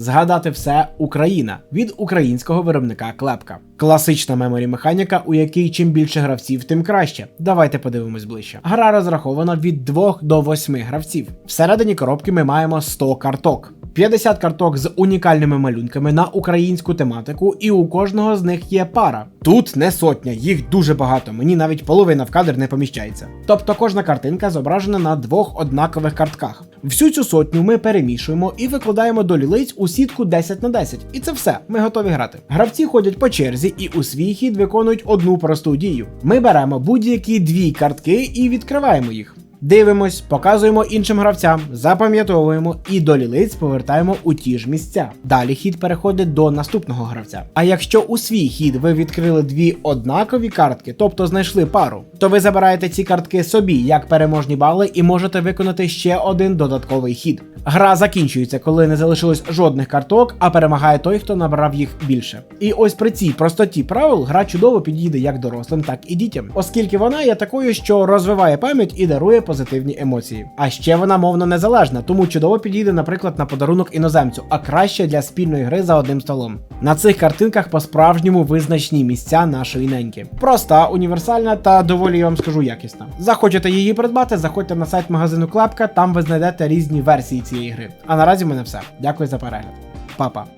Згадати все Україна від українського виробника Клепка. Класична меморі механіка, у якій чим більше гравців, тим краще. Давайте подивимось ближче. Гра розрахована від 2 до 8 гравців. Всередині коробки ми маємо 100 карток. 50 карток з унікальними малюнками на українську тематику, і у кожного з них є пара. Тут не сотня, їх дуже багато. Мені навіть половина в кадр не поміщається. Тобто кожна картинка зображена на двох однакових картках. Всю цю сотню ми перемішуємо і викладаємо до лілиць у сітку 10 на 10. І це все. Ми готові грати. Гравці ходять по черзі і у свій хід виконують одну просту дію. Ми беремо будь-які дві картки і відкриваємо їх. Дивимось, показуємо іншим гравцям, запам'ятовуємо і до лілиць повертаємо у ті ж місця. Далі хід переходить до наступного гравця. А якщо у свій хід ви відкрили дві однакові картки, тобто знайшли пару, то ви забираєте ці картки собі як переможні бали і можете виконати ще один додатковий хід. Гра закінчується, коли не залишилось жодних карток, а перемагає той, хто набрав їх більше. І ось при цій простоті правил гра чудово підійде як дорослим, так і дітям, оскільки вона є такою, що розвиває пам'ять і дарує позитивні емоції. А ще вона мовно незалежна, тому чудово підійде, наприклад, на подарунок іноземцю, а краще для спільної гри за одним столом. На цих картинках по-справжньому визначні місця нашої неньки. Проста, універсальна та доволі я вам скажу якісна. Захочете її придбати, заходьте на сайт магазину Клапка, там ви знайдете різні версії цієї гри. А наразі в мене все. Дякую за перегляд. Па-па.